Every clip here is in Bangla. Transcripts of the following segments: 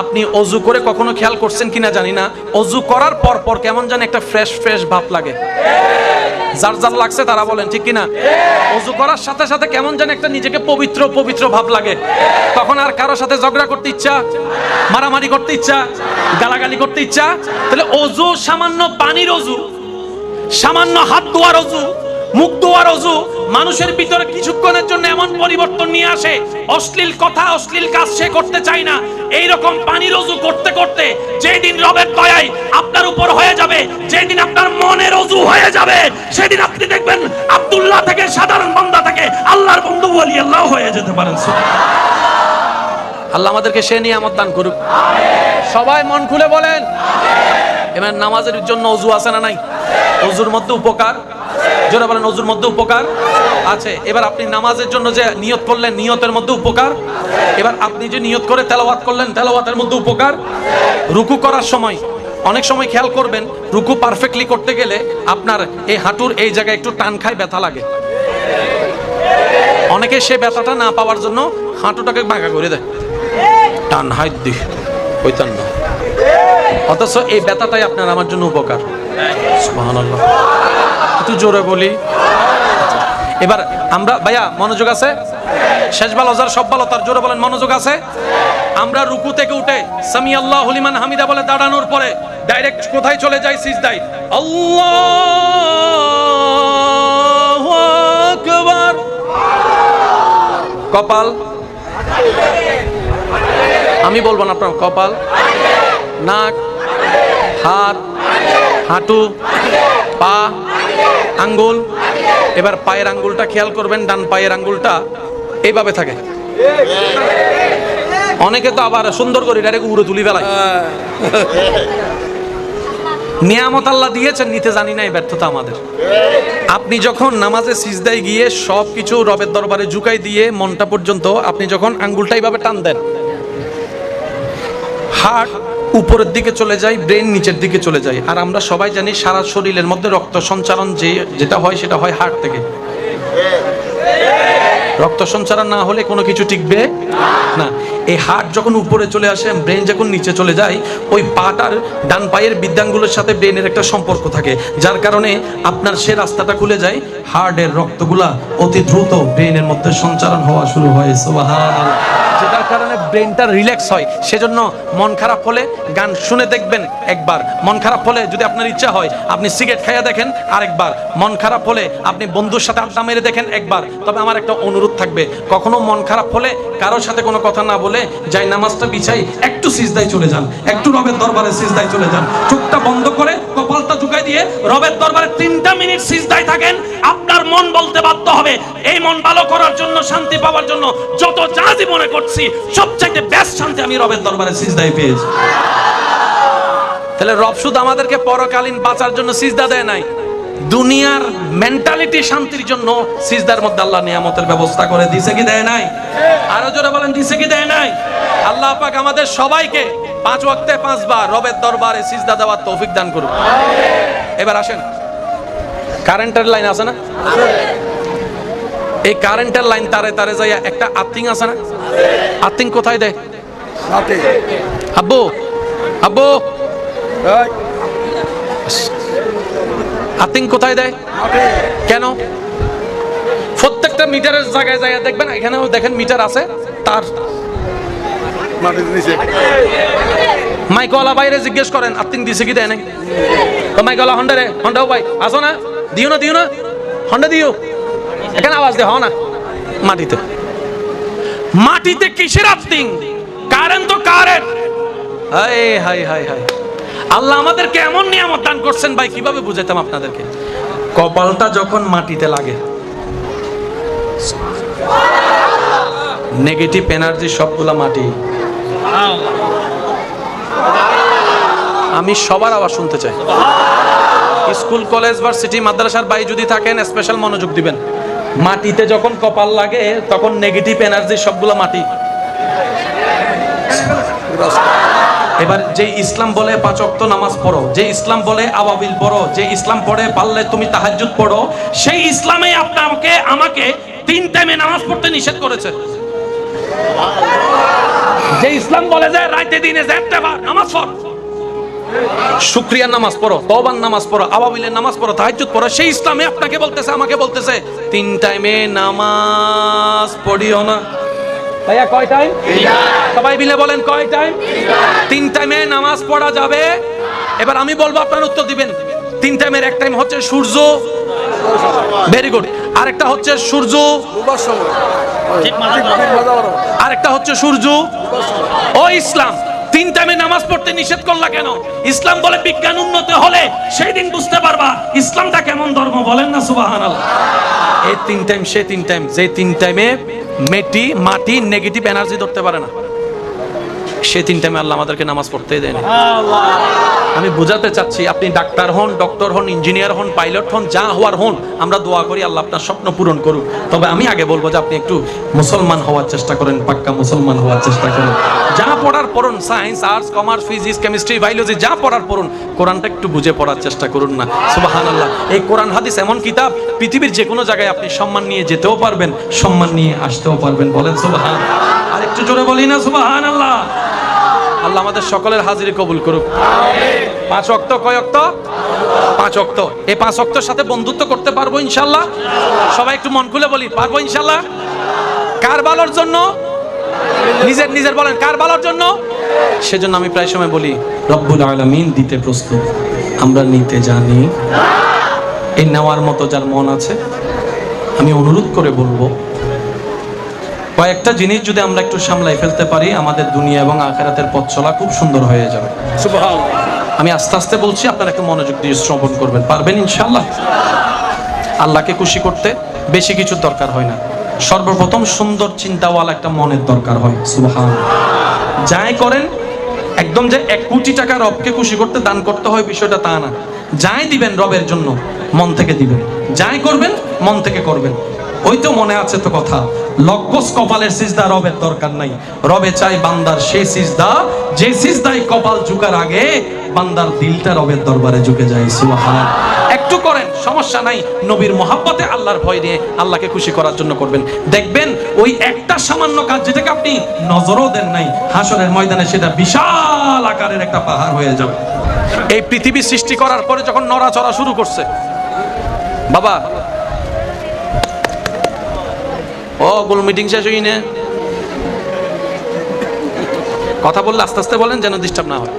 আপনি অজু করে কখনো খেয়াল করছেন কিনা জানি না। অজু করার পর পর কেমন যেন একটা ফ্রেশ ফ্রেশ ভাব লাগে। যার যার লাগছে তারা বলেন, ঠিক কিনা? অজু করার সাথে সাথে কেমন যেন একটা নিজেকে পবিত্র পবিত্র ভাব লাগে। তখন আর কারোর সাথে ঝগড়া করতে ইচ্ছা, মারামারি করতে ইচ্ছা, গালাগালি করতে ইচ্ছা, তাহলে অজু সামান্য পানির অজু, সামান্য হাত ধোয়ার অজু মুখ ধোয়ার অজু মানুষের ভিতরে কিছুক্ষণের জন্য এমন পরিবর্তন নিয়ে আসে, অশ্লীল কথা, অশ্লীল কাজ সে করতে চায় না। এই রকম পানির অজু করতে করতে যেদিন রবের দয়ায় আপনার উপর হয়ে যাবে, যেদিন আপনার মনের অজু হয়ে যাবে, সেদিন আপনি দেখবেন আব্দুল্লাহ থেকে, সাধারণ বান্দা থেকে আল্লাহর বন্ধু ওয়ালি আল্লাহ হয়ে যেতে পারেন। আল্লাহ আমাদেরকে সে নিয়ামত দান করুক। সবাই মন খুলে বলেন। এবার নামাজের জন্য অজু আছে না নাই? অজুর মধ্যে উপকার। জোরে বলেন অজুর মধ্যে উপকার? আছে। এবার আপনি নামাজের জন্য যে নিয়ত করলেন, নিয়তের মধ্যে উপকার? এবার আপনি যে নিয়ত করে তেলাওয়াত করলেন, তেলাওয়াতের মধ্যে উপকার? রুকু করার সময়। অনেক সময় খেয়াল করবেন, রুকু পারফেক্টলি করতে গেলে আপনার এই হাঁটুর এই জায়গায় একটু টান খায় ব্যথা লাগে। অনেকে সে ব্যথাটা না পাওয়ার জন্য হাঁটুটাকে বাঁকা করে দেয়। টান হাইট দি না। অথচ এই ব্যথাটাই আপনার আমার জন্য উপকার। সুবহানাল্লাহ। একটু জোরে বলি। এবার আমরা, ভাইয়া, মনোযোগ আছে? শেষ ভালো যার সব ভালো তার জোরে বলেন, মনোযোগ আছে? আমরা রুকু থেকে উঠে সামি আল্লাহ হলিমান হামিদা বলে দাঁড়ানোর পরে ডাইরেক্ট কোথায় চলে যাই সিজদাই আল্লাহ আকবার। কপাল। আমি বলব না আপনার কপাল। নাক। হাত। হাঁটু। পা, আঙ্গুল, এবার পায়ের আঙ্গুলটা খেয়াল করবেন, ডান পায়ের আঙ্গুলটা এইভাবে থাকে। অনেকে তো আবার সুন্দর করে ডাইরেক্ট উড়ে তুলি বেলায় নিয়ামত আল্লাহ দিয়েছেন, নিতে জানি না এই ব্যর্থতা আমাদের। আপনি যখন নামাজে সিজদায় গিয়ে সব কিছু রবের দরবারে ঝুঁকাই দিয়ে মনটা পর্যন্ত আপনি যখন আঙ্গুলটা এইভাবে টান দেন, হার্ট উপরের দিকে চলে যায় ব্রেন নিচের দিকে চলে যায় আর আমরা সবাই জানি সারা শরীরের মধ্যে রক্ত সঞ্চালন যে, যেটা হয় সেটা হয় হার্ট থেকে। রক্ত সঞ্চালন না হলে কোনো কিছু টিকবে না। এই হার্ট যখন উপরে চলে আসে ব্রেন যখন নিচে চলে যায়, ওই পাটার ডান পায়ের বিদ্যাঙ্গুলোর সাথে ব্রেনের একটা সম্পর্ক থাকে। যার কারণে আপনার সে রাস্তাটা খুলে যায় হার্টের রক্তগুলা অতি দ্রুত ব্রেনের মধ্যে সঞ্চালন হওয়া শুরু হয়। যেটার কারণে ব্রেনটা রিল্যাক্স হয়। সেজন্য মন খারাপ হলে গান শুনে দেখবেন একবার। মন খারাপ হলে যদি আপনার ইচ্ছা হয়, আপনি সিগারেট খাইয়া দেখেন আরেকবার। মন খারাপ হলে আপনি বন্ধুর সাথে আড্ডা মেরে দেখেন একবার। তবে আমার একটা অনুরোধ থাকবে, কখনো মন খারাপ হলে কারোর সাথে কোনো কথা না বলে যাই নামাজটা বিছাই, একটু সিজদায় চলে যান। একটু রবের দরবারে সিজদায় চলে যান। চোখটা বন্ধ করে কপালটা ঝুঁকাই দিয়ে রবের দরবারে তিনটা মিনিট সিজদায় থাকেন। আপনার মন বলতে বাধ্য হবে, এই মন ভালো করার জন্য, শান্তি পাওয়ার জন্য, যত যা জীবনে করছি সবচাইতে বেস্ট শান্তি আমি রবের দরবারে সিজদায় পেয়েছি। তাহলে রব শুধু আমাদেরকে পরকালীন বাঁচার জন্য সিজদা দেয় নাই, দুনিয়ার মেন্টালিটি শান্তির জন্য সিজদার মধ্যে আল্লাহ নিয়ামতের ব্যবস্থা করে দিছে কি দেয় নাই? আরও জোরে বলেন, দিছে কি দেয় নাই? আল্লাহ পাক আমাদের সবাইকে পাঁচ ওয়াক্তে পাঁচবার রবের দরবারে সিজদা দেওয়ার তৌফিক দান করুন এবার আসেন। কারেন্টের লাইন আছে না? এই কারেন্টের লাইন তারে তারে যাইয়া একটা আর্থিং আছে না? আর্থিং কোথায় দেয় আব্বু আব্বু। আর্থিং কোথায় দেয় কেন? প্রত্যেকটা মিটারের জায়গায় জায়গায় দেখবেন এখানেও দেখেন মিটার আছে তার মাইকওয়ালা বাইরে জিজ্ঞেস করেন আত্মিন দিছে কি দেয় নাই? তো মাইকওয়ালা হন্ডা রে হন্ডাও ভাই আসো না দিও না দিও না হন্ডা দিও। এখানে আওয়াজ দে হ না। মাটিতে। মাটিতে কিসের আত্মিং কারেন্ট তো কারেন্ট। হাই হাই হাই হাই আল্লাহ আমাদেরকে এমন নিয়ামত দান করছেন ভাই, কীভাবে বুঝাইতাম আপনাদেরকে? কপালটা যখন মাটিতে লাগে নেগেটিভ এনার্জি সবগুলা মাটি। আমি সবার আওয়াজ শুনতে চাই। স্কুল, কলেজ, ভার্সিটি, মাদ্রাসার বাই যদি থাকেন স্পেশাল মনোযোগ দিবেন। মাটিতে যখন কপাল লাগে, তখন নেগেটিভ এনার্জি সবগুলো মাটি। এবার যে ইসলাম বলে পাঁচ ওয়াক্ত নামাজ পড়ো, যে ইসলাম বলে আবাবিল পড়ো, যে ইসলাম পড়ে পারলে তুমি তাহাজ্জুদ পড়ো, সেই ইসলামে আপনাকে, আমাকে তিন টাইমে নামাজ পড়তে নিষেধ করেছে। যে ইসলাম বলে যে, রাইতে দিনে পার নামাজ পড়। শুক্রিয়ার নামাজ পড়ো তওবার নামাজ পড়ো আবাবিলের নামাজ পড়ো তাহাজ্জুদ পড়ো। সেই ইসলামে আপনাকে বলতেছে আমাকে বলতেছে তিন টাইমে নামাজ পড়িও না। ভাইয়া কয় টাইম? সবাই মিলে বলেন কয় টাইম? তিন টাইমে নামাজ পড়া যাবে? এবার আমি বলব আপনার উত্তর দিবেন। তিন টাইমের এক টাইম হচ্ছে সূর্য। ভেরি গুড আরেকটা হচ্ছে সূর্য। আরেকটা হচ্ছে সূর্য। ও ইসলাম। তিন টাইমে নামাজ পড়তে নিষেধ করলা কেন? ইসলাম বলে বিজ্ঞান উন্নত হলে সেই দিন বুঝতে পারবা ইসলামটা কেমন ধর্ম, বলেন না সুবহানাল্লাহ। এই তিন টাইম, সে তিন টাইম যে তিন টাইমে মেটি, মাটি নেগেটিভ এনার্জি ধরতে পারে না। সে তিন টাইমে আল্লাহ আমাদেরকে নামাজ পড়তে দেয় না আমি বোঝাতে চাচ্ছি, আপনি ডাক্তার হন, ডক্টর হন, ইঞ্জিনিয়ার হন, পাইলট হন, যা হওয়ার হন, আমরা দোয়া করি আল্লাহ আপনার স্বপ্ন পূরণ করুক। তবে আমি আগে বলব যে আপনি একটু মুসলমান হওয়ার চেষ্টা করেন, পাক্কা মুসলমান হওয়ার চেষ্টা করেন। যা পড়ার পড়ুন science arts commerce physics chemistry biology যা পড়ার পড়ুন, কোরআনটা একটু বুঝে পড়ার চেষ্টা করুন না। সুবাহান আল্লাহ এই কোরআন, হাদিস, এমন কিতাব, পৃথিবীর যে কোনো জায়গায় আপনি সম্মান নিয়ে যেতেও পারবেন, সম্মান নিয়ে আসতেও পারবেন, বলেন সুবাহান। আর একটু জোরে বলি না সুবাহান আল্লাহ আল্লাহ আমাদের সকলের হাজিরি কবুল করুক। পাঁচ অক্ত কয় অক্ত পাঁচ অক্ত এই পাঁচ অক্তর সাথে বন্ধুত্ব করতে পারব ইনশাল্লাহ সবাই একটু মন খুলে বলি, পারব ইনশাল্লাহ কার ভালোর জন্য? নিজের নিজের বলেন কার ভালোর জন্য? সেজন্য আমি প্রায় সময় বলি, রব্বুল আলামিন দিতে প্রস্তুত। আমরা নিতে জানি। এই নেওয়ার মতো যার মন আছে, আমি অনুরোধ করে বলব কয়েকটা জিনিস যদি আমরা একটু সামলাই ফেলতে পারি আমাদের দুনিয়া এবং আখেরাতের পথ চলা খুব সুন্দর হয়ে যাবে। আমি আস্তে আস্তে বলছি আপনারা একটু মনোযোগ দিয়ে শ্রবণ করবেন। পারবেন ইনশাল্লাহ আল্লাহকে খুশি করতে বেশি কিছুর দরকার হয় না। সর্বপ্রথম সুন্দর চিন্তাওয়ালা একটা মনের দরকার হয় সুবহান যাই করেন একদম যে এক কোটি টাকা রবকে খুশি করতে দান করতে হয় বিষয়টা তা না। যাই দিবেন রবের জন্য মন থেকে দিবেন। যাই করবেন মন থেকে করবেন। ওই তো মনে আছে তো কথা। লক্ষস কপালের সিজদা রবের দরকার নাই। রবে চাই বান্দার সে সিজদা, যে সিজদাই কপাল ঝুকার আগে বান্দার দিলটা রবের দরবারে ঝুঁকে যায় সুবহান একটু করেন, সমস্যা নাই। নবীর মহাব্বতে আল্লাহর ভয় নিয়ে আল্লাহকে খুশি করার জন্য করবেন। দেখবেন ওই একটা সামান্য কাজ যেটাকে আপনি নজরও দেন নাই, হাসরের ময়দানে সেটা বিশাল আকারের একটা পাহাড় হয়ে যাবে। এই পৃথিবী সৃষ্টি করার পরে যখন নড়াচড়া শুরু করছে, বাবা ও, গোল মিটিং শেষ হই কথা বললে আস্তে আস্তে বলেন যেন ডিস্টার্ব না হয়।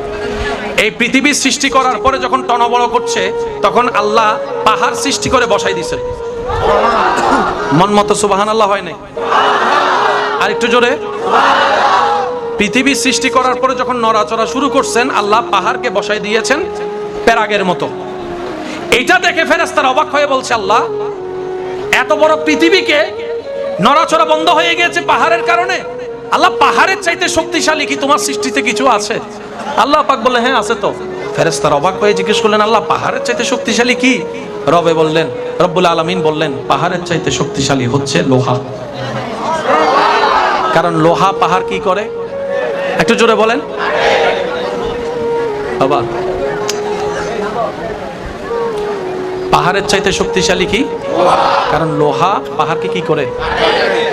এই পৃথিবী সৃষ্টি করার পরে যখন টনবড় করছে, তখন আল্লাহ পাহাড় সৃষ্টি করে বসাই দিছে। মন মতো সুবাহান আল্লাহ হয় নাই? আর একটু জোরে। পৃথিবী সৃষ্টি করার পরে যখন নড়াচড়া শুরু করছেন, আল্লাহ পাহাড়কে বসাই দিয়েছেন প্যারাগের মতো। এইটা দেখে ফেরেস্তার অবাক হয়ে বলছে, আল্লাহ, এত বড় পৃথিবীকে নড়াচড়া বন্ধ হয়ে গেছে পাহাড়ের কারণে। আল্লাহ পাহাড়ের চাইতে শক্তিশালী কি? তোমার সৃষ্টিতে কিছু আছে? আল্লাহ পাক বলে হ্যাঁ আছে তো। ফেরেস্তার অবাক হয়ে জিজ্ঞেস করলেন, আল্লাহ, পাহাড়ের চাইতে শক্তিশালী কি? রবে বললেন, রব্বুল আলমিন বললেন, পাহাড়ের চাইতে শক্তিশালী হচ্ছে লোহা। কারণ লোহা পাহাড় কি করে? একটু জোরে বলেন। বাবা পাহাড়ের চাইতে শক্তিশালী কি? কারণ লোহা পাহাড়কে কি করে?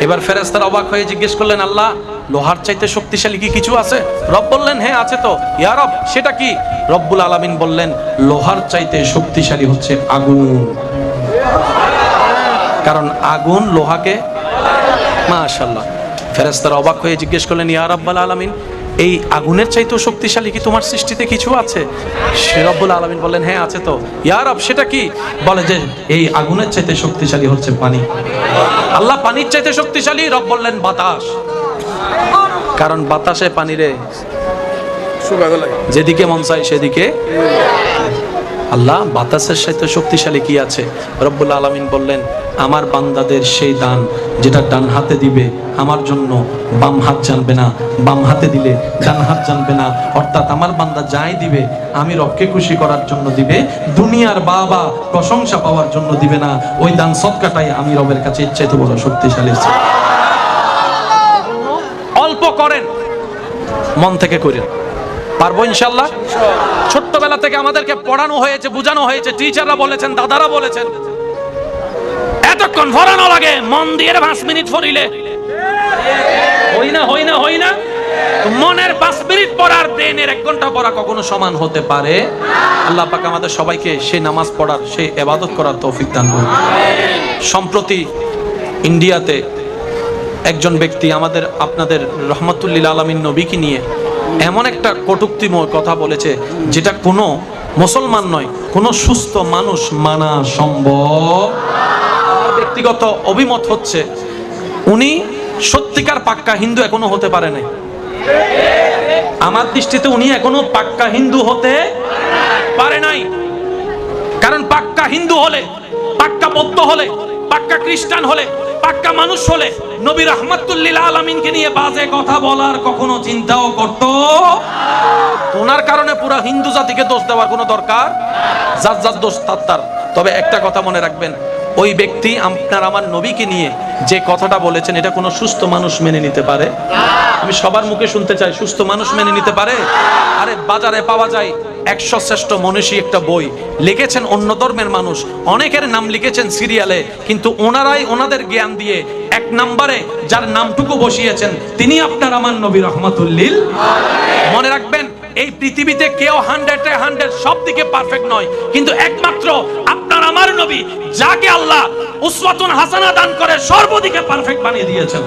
এবার ফেরেস্তার অবাক হয়ে জিজ্ঞেস করলেন, আল্লাহ, লোহার চাইতে শক্তিশালী কি কিছু আছে? রব বললেন হ্যাঁ আছে তো। ইয়া রব, সেটা কি? রব্বুল আলামিন বললেন, লোহার চাইতে শক্তিশালী হচ্ছে আগুন। কারণ আগুন লোহাকে মাশাল্লাহ ফেরেস্তার অবাক হয়ে জিজ্ঞেস করলেন, ইয়া রব্বাল আলামিন এই আগুনের চাইতেও শক্তিশালী কি তোমার সৃষ্টিতে কিছু আছে? রব্বুল আলামিন বললেন হ্যাঁ আছে তো। ইয়া রব, সেটা কি? বলে যে, এই আগুনের চাইতে শক্তিশালী হচ্ছে পানি। আল্লাহ পানির চাইতে শক্তিশালী, রব বললেন, বাতাস। কারণ বাতাসে পানিরে যেদিকে মন চাই সেদিকে। আল্লাহ, বাতাসের সাথে শক্তিশালী কি আছে? রব্বুল আলামিন বললেন আমার বান্দাদের সেই দান যেটা ডান হাতে দিবে, আমার জন্য বাম হাত জানবে না। বাম হাতে দিলে ডান হাত জানবে না। অর্থাৎ আমার বান্দা যাই দিবে, আমি রবকে খুশি করার জন্য দিবে, দুনিয়ার বাবা প্রশংসা পাওয়ার জন্য দিবে না। ওই দান সৎকাটাই আমি রবের কাছে ইচ্ছাইতে বড় শক্তিশালী। অল্প করেন, মন থেকে করেন। পারব ইনশাল্লাহ? ছোট্টবেলা থেকে আমাদেরকে পড়ানো হয়েছে, বোঝানো হয়েছে টিচাররা বলেছেন, দাদারা বলেছেন। এতক্ষণ ভরানো লাগে? মন দিয়ে পাঁচ মিনিট ফরিলে হই না হই না হই না? মনের পাঁচ মিনিট পড়ার ব্রেনের এক ঘণ্টা পড়া কখনো সমান হতে পারে? আল্লাহ পাক আমাদের সবাইকে সেই নামাজ পড়ার, সেই এবাদত করার তৌফিক দান করুন। সম্প্রতি ইন্ডিয়াতে একজন ব্যক্তি আমাদের, আপনাদের রহমতুল্লিল আলমিন নবীকে নিয়ে এমন একটা কটুক্তিময় কথা বলেছে, যেটা কোনো মুসলমান নয়, কোনো সুস্থ মানুষ মানা সম্ভব। ব্যক্তিগত অভিমত হচ্ছে, উনি সত্যিকার পাক্কা হিন্দু এখনও হতে পারে নাই। আমার দৃষ্টিতে উনি এখনও পাক্কা হিন্দু হতে পারে নাই। কারণ পাক্কা হিন্দু হলে, পাক্কা বৌদ্ধ হলে, পাক্কা খ্রিস্টান হলে, পাক্কা মানুষ হলে নবী রহমাতুল্লিল আলমিনকে নিয়ে বাজে কথা বলার কখনো চিন্তাও করতো। ওনার কারণে পুরো হিন্দু জাতিকে দোষ দেওয়ার কোনো দরকার, যার যার দোষ তার। তবে একটা কথা মনে রাখবেন ওই ব্যক্তি আপনার আমার নবীকে নিয়ে যে কথাটা বলেছেন, এটা কোনো সুস্থ মানুষ মেনে নিতে পারে? আমি সবার মুখে শুনতে চাই, সুস্থ মানুষ মেনে নিতে পারে? আরে, বাজারে পাওয়া যায় একশো শ্রেষ্ঠ মনীষী একটা বই। লিখেছেন অন্য ধর্মের মানুষ, অনেকের নাম লিখেছেন সিরিয়ালে, কিন্তু ওনারাই ওনাদের জ্ঞান দিয়ে এক নম্বরে যার নামটুকু বসিয়েছেন, তিনি আপনার আমার নবী রহমাতুল্লিল। মনে রাখবেন, এই পৃথিবীতে কেউ হান্ড্রেড হান্ড্রেড সব দিকে পারফেক্ট নয়, কিন্তু একমাত্র আমার নবী যাকে আল্লাহ উসওয়াতুন হাসানা দান করে সর্বদিকে পারফেক্ট বানিয়ে দিয়েছেন।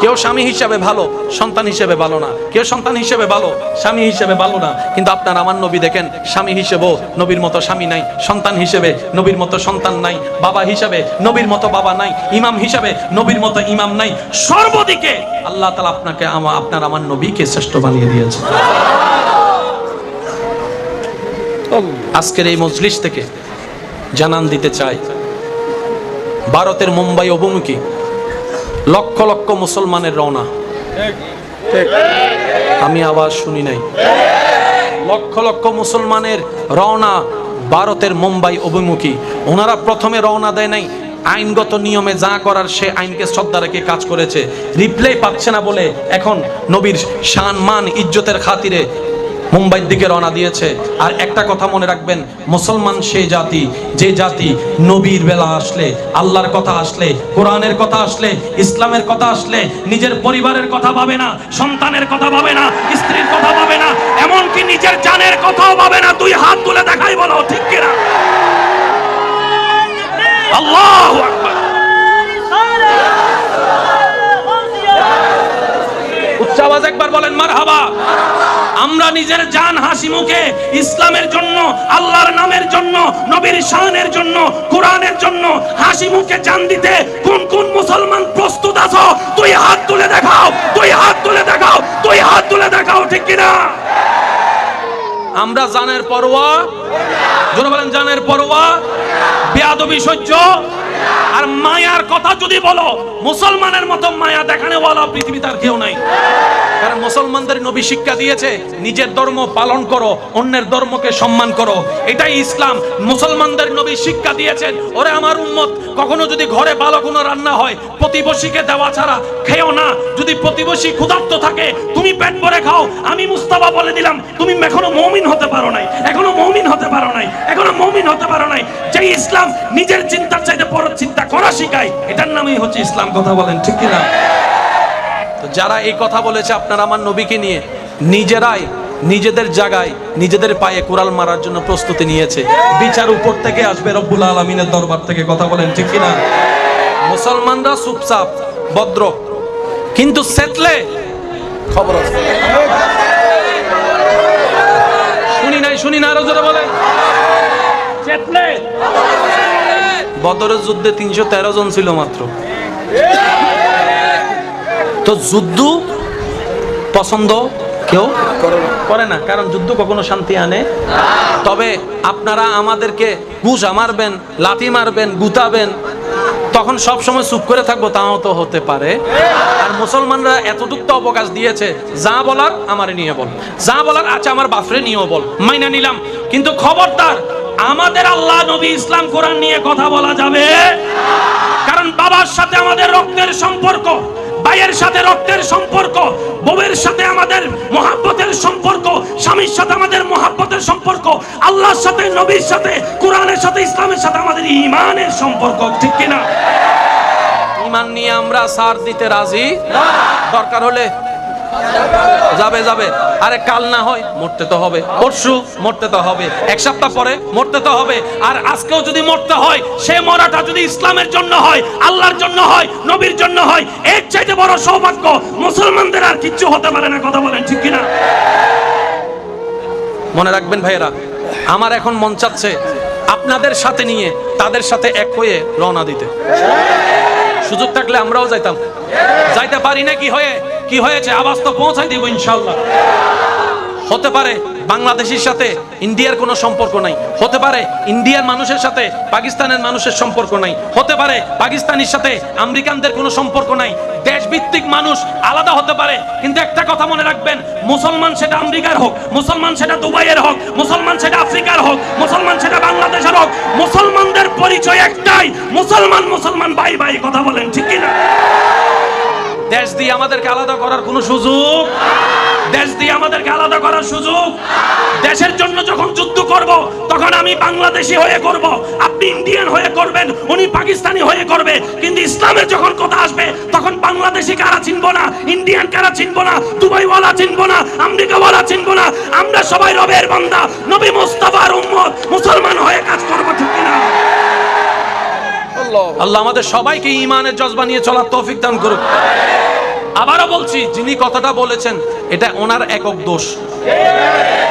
কেউ স্বামী হিসেবে ভালো, সন্তান হিসেবে ভালো না। কেউ সন্তান হিসেবে ভালো, স্বামী হিসেবে ভালো না। কিন্তু আপনার আমার নবী দেখেন, স্বামী হিসেবেও নবীর মতো স্বামী নাই, সন্তান হিসেবে নবীর মতো সন্তান নাই, বাবা হিসেবে নবীর মতো বাবা নাই, ইমাম হিসেবে নবীর মতো ইমাম নাই। সর্বদিকে আল্লাহ তালা আপনাকে আমা- আপনার আমার নবীকে শ্রেষ্ঠ বানিয়ে দিয়েছে। আজকের এই মজলিস থেকে জানান দিতে চাই। ভারতের মুম্বাই অভিমুখী। লক্ষ লক্ষ মুসলমানের রওনা। আমি আওয়াজ শুনি নাই। লক্ষ লক্ষ মুসলমানের রওনা ভারতের মুম্বাই অভিমুখী। ওনারা প্রথমে রওনা দেয় নাই। আইনগত নিয়মে যা করার সে আইনকে শ্রদ্ধা রেখে কাজ করেছে। রিপ্লাই পাচ্ছে না বলে এখন নবীর শান, মান, ইজ্জতের খাতিরে মুম্বাইয়ের দিকে রওনা দিয়েছে। আর একটা কথা মনে রাখবেন, মুসলমান সেই জাতি, যে জাতি নবীর বেলা আসলে, আল্লাহর কথা আসলে, কোরআনের কথা আসলে, ইসলামের কথা আসলে, নিজের পরিবারের কথা ভাবে না, সন্তানের কথা ভাবে না, স্ত্রীর কথা ভাবে না, এমনকি নিজের জানের কথাও ভাবে না তুই হাত তুলে দেখাই বলো, ঠিক কিনা? আল্লাহু আওয়াজ একবার বলেন, মারহাবা। আমরা নিজের জান হাসি মুখে ইসলামের জন্য, আল্লাহর নামের জন্য, নবীর শানের জন্য, কোরআনের জন্য হাসি মুখে জান দিতে কোন কোন মুসলমান প্রস্তুত আছো? তুই হাত তুলে দেখাও তুই হাত তুলে দেখাও তুই হাত তুলে দেখাও, ঠিক কিনা? আমরা জানের পরোয়া, জোরে বলেন জানের পরোয়া, বেয়াদবি সহ্য, আর মায়ার কথা যদি বলো, মুসলমানের মতো মায়া দেখানে বলা পৃথিবীতে আর কেউ নাই। কারণ মুসলমানদের নবী শিক্ষা দিয়েছে, নিজের ধর্ম পালন করো, অন্যের ধর্মকে সম্মান করো। এটাই ইসলাম। মুসলমানদের নবী শিক্ষা দিয়েছেন, ওরে আমার উম্মত, কখনো যদি ঘরে ভালো কোনো রান্না হয়, প্রতিবেশীকে দেওয়া ছাড়া খেও না। যদি প্রতিবেশী ক্ষুধার্ত থাকে, তুমি পেট ভরে খাও। আমি মুস্তাফা বলে দিলাম, তুমি এখনও মমিন হতে পারো নাই, এখনও মমিন হতে পারো নাই, এখনও মমিন হতে পারো নাই। যে ইসলাম নিজের চিন্তার চাইতে পর চিন্তা করা শিখায়, এটার নামই হচ্ছে ইসলাম। কথা বলেন ঠিক কিনা? তো যারা এই কথা বলেছে আপনার আমার নবীকে নিয়ে নিজেরাই নিজেদের জায়গায় নিজেদের পায়ে কোরাল মারার জন্য প্রস্তুতি নিয়েছে। বিচার উপর থেকে আসবে রব্বুল আলমিনের দরবার থেকে কথা বলেন ঠিক কিনা? মুসলমানরা চুপচাপ ভদ্র। কিন্তু সেতলে খবর আছে। শুনি নাই শুনি না আরও জোরে বলেন। চেতলে বদরের যুদ্ধে তিনশো তেরো জন ছিল মাত্র। তো যুদ্ধ পছন্দ কেউ? করে না। করে না কারণ যুদ্ধ কখনো শান্তি আনে। তবে আপনারা আমাদেরকে ঘুষা মারবেন লাথি মারবেন গুতাবেন। তখন সব সময় চুপ করে থাকব তাও তো হতে পারে। আর মুসলমানরা এতটুকু তো অবকাশ দিয়েছে যা বলার আমারে নিয়ে বল। যা বলার আচ্ছা আমার বাফরে নিয়েও বল মাইনা নিলাম। কিন্তু খবরদার আমাদের আল্লাহ নবী ইসলাম কোরআন নিয়ে কথা বলা যাবে। কারণ বাবার সাথে আমাদের রক্তের সম্পর্ক। ভাইয়ের সাথে রক্তের সম্পর্ক, বউয়ের সাথে আমাদের মহাব্বতের সম্পর্ক, স্বামীর সাথে আমাদের মহাব্বতের সম্পর্ক, আল্লাহর সাথে, নবীর সাথে, কোরআনের সাথে, ইসলামের সাথে আমাদের ইমানের সম্পর্ক, ঠিক কিনা? ইমান নিয়ে আমরা সার দিতে রাজি? দরকার হলে যাবে যাবে। আরে কাল না হয়, মরতে তো হবে। পরশু মরতে তো হবে। এক সপ্তাহ পরে মরতে তো হবে। আর আজকেও যদি মরতে হয়, সে মরাটা যদি ইসলামের জন্য হয়, আল্লাহর জন্য হয়, নবীর জন্য হয়, এর চাইতে বড় সৌভাগ্য মুসলমানদের আর কিচ্ছু হতে পারে না, কথা বলেন ঠিক কিনা? মনে রাখবেন ভাইয়েরা, আমার এখন মন চাচ্ছে আপনাদের সাথে নিয়ে, তাদের সাথে এক হয়ে রওনা দিতে। সুযোগ থাকলে আমরাও যাইতাম। যাইতে পারি না কি হয়ে, কি হয়েছে? আবাস তো পৌঁছাই দিব ইনশাল্লাহ হতে পারে বাংলাদেশের সাথে ইন্ডিয়ার কোনো সম্পর্ক নাই। হতে পারে ইন্ডিয়ার মানুষের সাথে পাকিস্তানের মানুষের সম্পর্ক নাই। হতে পারে পাকিস্তানের সাথে আমেরিকানদের কোনো সম্পর্ক নাই। দেশভিত্তিক মানুষ আলাদা হতে পারে। কিন্তু একটা কথা মনে রাখবেন, মুসলমান সেটা আমেরিকার হোক, মুসলমান সেটা দুবাইয়ের হোক, মুসলমান সেটা আফ্রিকার হোক, মুসলমান সেটা বাংলাদেশের হোক, মুসলমানদের পরিচয় একটাই, মুসলমান মুসলমান ভাই ভাই কথা বলেন, ঠিক কিনা? দেশ দিয়ে আমাদেরকে আলাদা করার কোনো সুযোগ দেশ দিয়ে আমাদেরকে আলাদা করার সুযোগ। দেশের জন্য যখন যুদ্ধ করব, তখন আমি বাংলাদেশি হয়ে করব। আপনি ইন্ডিয়ান হয়ে করবেন, উনি পাকিস্তানি হয়ে করবে। কিন্তু ইসলামের যখন কথা আসবে, তখন বাংলাদেশি কারা চিনবো না? ইন্ডিয়ান কারা চিনবো না? দুবাইওয়ালা চিনবো না? আমেরিকাওয়ালা চিনবো না? আমরা সবাই রবের বান্দা। নবী মুস্তাফার উম্মত মুসলমান হয়ে কাজ করব, ঠিক আল্লাহ আল্লাহ আমাদের সবাইকে ইমানের জজবা নিয়ে চলার তৌফিক দান করুক। আবারও বলছি, যিনি কথাটা বলেছেন, এটা ওনার একক দোষ।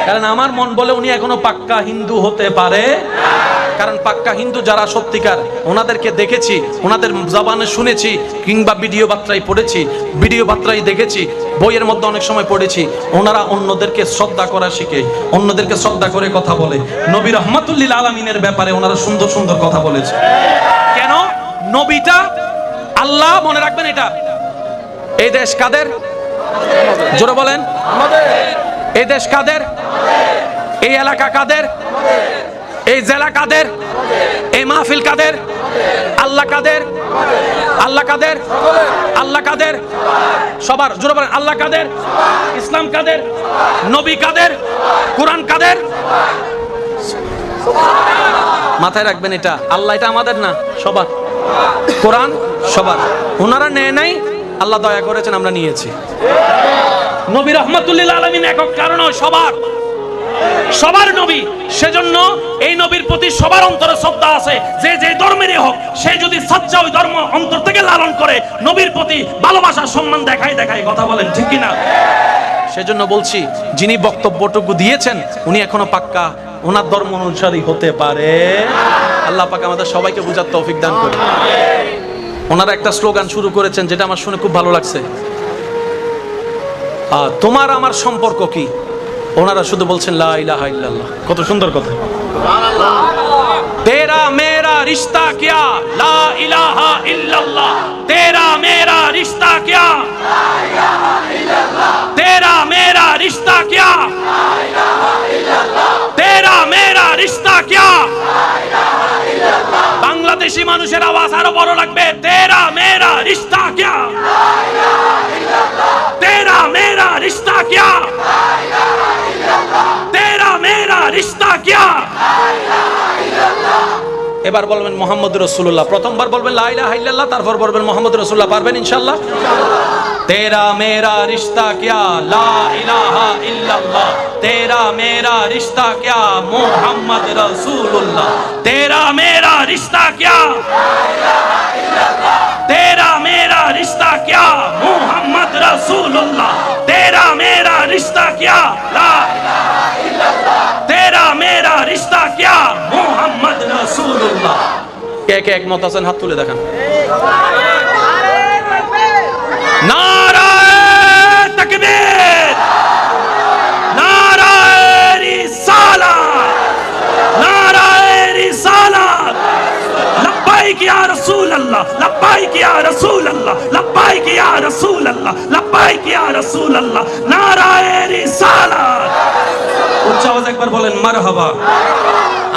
কারণ আমার মন বলে উনি এখনও পাক্কা হিন্দু হতে পারে। কারণ পাক্কা হিন্দু যারা সত্যিকার, ওনাদেরকে দেখেছি, ওনাদের জবানে শুনেছি, কিংবা ভিডিও বার্তায় পড়েছি, ভিডিও বার্তায় দেখেছি, বইয়ের মধ্যে অনেক সময় পড়েছি, ওনারা অন্যদেরকে শ্রদ্ধা করা শিখে, অন্যদেরকে শ্রদ্ধা করে কথা বলে। নবী রহমাতুল্লিল আলমিনের ব্যাপারে ওনারা সুন্দর সুন্দর কথা বলেছে। কেন? নবীটা আল্লাহ, মনে রাখবেন এটা এই দেশ কাদের? জোরে বলেন। এই দেশ কাদের? এই এলাকা কাদের? এই জেলা কাদের? এই মাহফিল কাদের? আল্লাহ কাদের? আল্লাহ কাদের? আল্লাহ কাদের? সবার জোরে বলেন, আল্লাহ কাদের? ইসলাম কাদের? নবী কাদের? কোরআন কাদের? মাথায় রাখবেন এটা, আল্লাহ এটা আমাদের না, সবার। কোরআন সবার। ওনারা নেয় নাই আল্লাহ দয়া করেছেন, আমরা নিয়েছি। নবী রহমতুল্লিল আলমিন একক কারণ সবার। সবার নবী, সেজন্য এই নবীর প্রতি সবার অন্তরে শ্রদ্ধা আছে। যে যে ধর্মেরই হোক, সে যদি সচ্চা ওই ধর্ম অন্তর থেকে লালন করে, নবীর প্রতি ভালোবাসা, সম্মান দেখাই দেখাই কথা বলেন, ঠিক কিনা? সেজন্য বলছি, যিনি বক্তব্যটুকু দিয়েছেন, উনি এখনও পাক্কা। ওনার ধর্ম অনুসারী হতে পারে। আল্লাহ পাক আমাদের সবাইকে বুঝার তৌফিক দান করে ওনারা একটা স্লোগান শুরু করেছেন যেটা আমার শুনে খুব ভালো লাগছে। তোমার আমার সম্পর্ক কি? ওনারা শুধু বলছেন, লা ইলাহা কত সুন্দর কথা। তেরা মেরা রিশতা কিয়া? লা ইলাহা ইল্লাল্লাহ। তেরা মেরা রিশতা কিয়া? তেরা মেরা রিশতা কিয়া? তেরা মেরা রিশতা কিয়া? বাংলাদেশি মানুষের আওয়াজ আরও বড় লাগবে। তেরা মেরা রিস্তা কিয়া। তেরা মেরা রিস্তা কিয়া। তেরা মেরা রিস্তা কিয়া। এবার বলবেন মোহাম্মদ রসুল্লাহ প্রথমবার বলবেন লাইলা হাইল্লাহ তারপর বলবেন মোহাম্মদ রসুল্লাহ পারবেন ইনশাল্লাহ तेरा मेरा रिश्ता क्या ला इलाहा इल्लल्लाह तेरा मेरा रिश्ता क्या मोहम्मद रसूलुल्लाह तेरा मेरा रिश्ता क्या तेरा मेरा रिश्ता क्या मोहम्मद रसूलुल्लाह तेरा मेरा रिश्ता क्या ला तेरा मेरा रिश्ता क्या मोहम्मद रसूलुल्लाह কে কে একমত আছেন হাত তুলে দেখান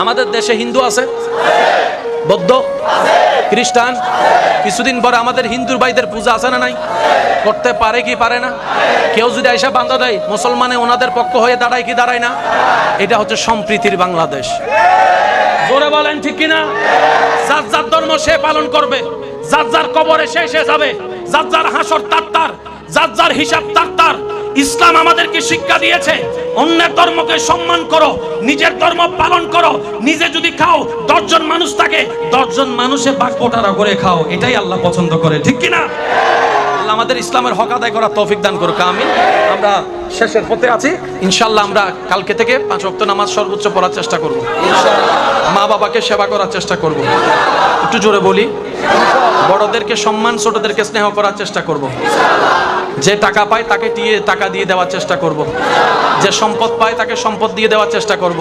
আমাদের দেশে হিন্দু আছে? বৌদ্ধ? খ্রিস্টান, কিছুদিন পর আমাদের হিন্দুর ভাইদের পূজা আছে না নাই? করতে পারে কি পারে না? কেউ যদি আইসা বান্ধা দেয়, মুসলমানে ওনাদের পক্ষ হয়ে দাঁড়ায় কি দাঁড়ায় না? এটা হচ্ছে সম্প্রীতির বাংলাদেশ। জোরে বলেন ঠিক কিনা? যার যার ধর্ম সে পালন করবে। যার যার কবরে সে সে যাবে। যার যার হাসর তার তার। যার যার হিসাব তার তার। ইসলাম আমাদেরকে শিক্ষা দিয়েছে। অন্যের ধর্মকে সম্মান করো, নিজের ধর্ম পালন করো, নিজে যদি খাও, দশজন মানুষ থাকে, দশজন মানুষে বাক করে খাও, এটাই আল্লাহ পছন্দ করে, ঠিক কি না আল্লাহ আমাদের ইসলামের হক আদায় করার তৌফিক দান করুক আমি আমরা শেষের পথে আছি। ইনশাল্লাহ আমরা কালকে থেকে পাঁচ ওয়াক্ত নামাজ সর্বোচ্চ পড়ার চেষ্টা করব। মা বাবাকে সেবা করার চেষ্টা করব। একটু জোরে বলি। বড়দেরকে সম্মান, ছোটদেরকে স্নেহ করার চেষ্টা করব। যে টাকা পায় তাকে দিয়ে টাকা দিয়ে দেওয়ার চেষ্টা করব। যে সম্পদ পায় তাকে সম্পদ দিয়ে দেওয়ার চেষ্টা করব।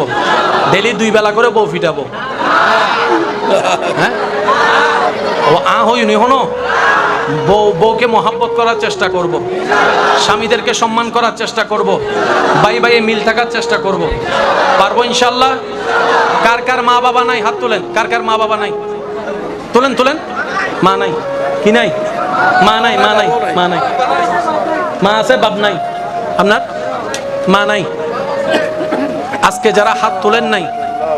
ডেলি দুই বেলা করে বউ ফিটাবো। হ্যাঁ? ও আ হনো? বউ বউকে মহাব্বত করার চেষ্টা করব। স্বামীদেরকে সম্মান করার চেষ্টা করব। বাই বাইয়ে মিল থাকার চেষ্টা করব। পারব ইনশাল্লাহ? কার কার মা বাবা নাই? হাত তোলেন। কার কার মা বাবা নাই? তোলেন তোলেন। মা নাই। কি নাই? মা নাই মা নাই মা নাই। মা আছে, বাপ নাই। আপনার? মা নাই। আজকে যারা হাত তোলেন নাই,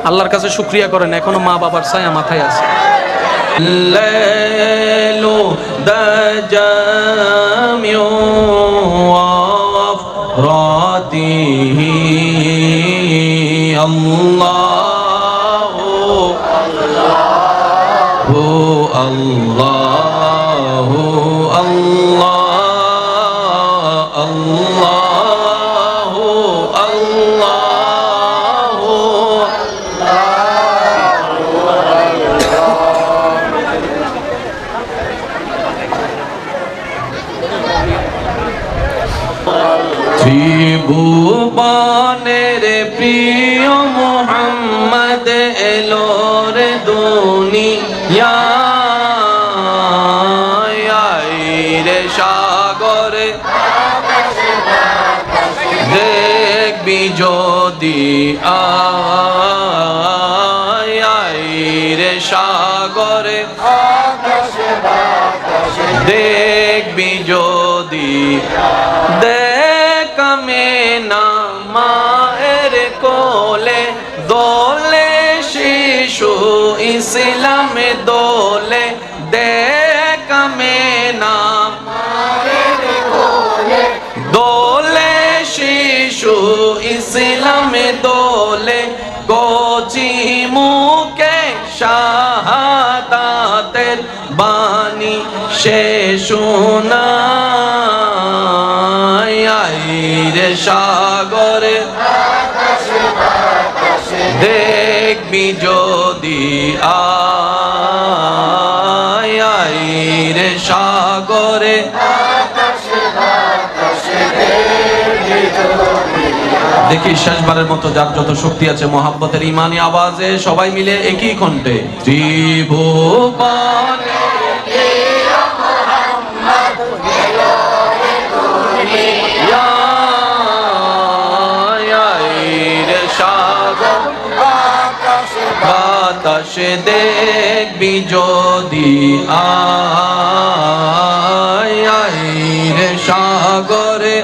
আল্লাহর কাছে শুক্রিয়া করেন, এখনও মা বাবার ছায়া মাথায় আছে। আল্লাহ আল্লাহ ত্রিভুবনের প্রিয় সে রে সাগরে। দেখবি যদি আয় রে সাগরে। দেখি শেষবারের মতো যার যত শক্তি আছে, মোহাব্বতের ইমানি আওয়াজে সবাই মিলে একই কণ্ঠে, ত্রিভুবন। বাতাসে দেখবি যদি আয় রে সাগরে।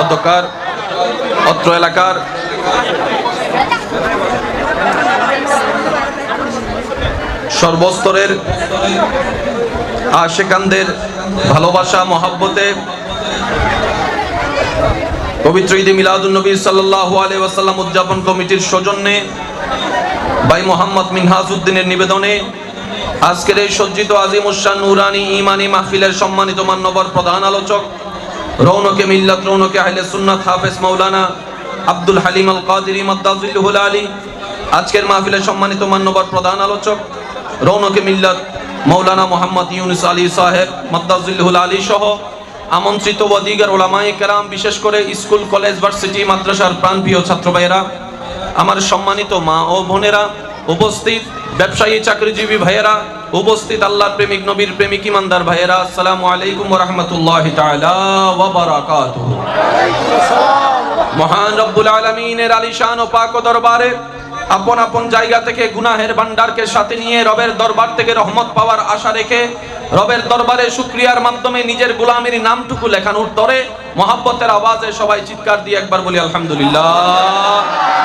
অধ্যকার অত্র এলাকার। সর্বস্তরের আশেকানদের ভালোবাসা মহাব্বতে পবিত্র ঈদে মিলাদুল নবী সাল্লাল্লাহু আলাইহি ওয়াসাল্লাম উদযাপন কমিটির সৌজন্যে ভাই মোহাম্মদ মিনহাজউদ্দিনের নিবেদনে আজকের এই সজ্জিত আজিম উসান নুরানি ইমানি মাহফিলের সম্মানিত মান্যবর প্রধান আলোচক, রৌনকে মিল্লাত, রৌনকে আহলে সুন্নাত হাফেজ মাওলানা আব্দুল হালিম আল কাদিরি মাদ্দাজুল আলী। আজকের মাহফিলের সম্মানিত মান্যবর প্রধান আলোচক, রৌনকে মিল্লাত মৌলানা মোহাম্মদ ইউনুস আলী সাহেব মাদ্দাজুল আলী সহ আমন্ত্রিত ওয়াদিগার ওলামায়ে কেরাম, বিশেষ করে স্কুল, কলেজ, ভার্সিটি, মাদ্রাসার প্রাণপ্রিয় ছাত্র ভাইয়েরা আমার সম্মানিত মা ও বোনেরা, উপস্থিত ব্যবসায়ী, চাকরিজীবী ভাইয়েরা, উপস্থিত আল্লাহর প্রেমিক, নবীর প্রেমিক, ইমানদার ভাইয়েরা, আসসালামু আলাইকুম রাহমাতুল্লাহি মহান রব্বুল আলামিনের আলিশান ও পাক দরবারে আপন আপন জায়গা থেকে গুনাহের ভান্ডারকে সাথে নিয়ে রবের দরবার থেকে রহমত পাওয়ার আশা রেখে রবের দরবারে শুক্রিয়ার মাধ্যমে নিজের গোলামের নামটুকু লেখানোর তরে মহাব্বতের আওয়াজে সবাই চিৎকার দিয়ে একবার বলি, আলহামদুলিল্লাহ।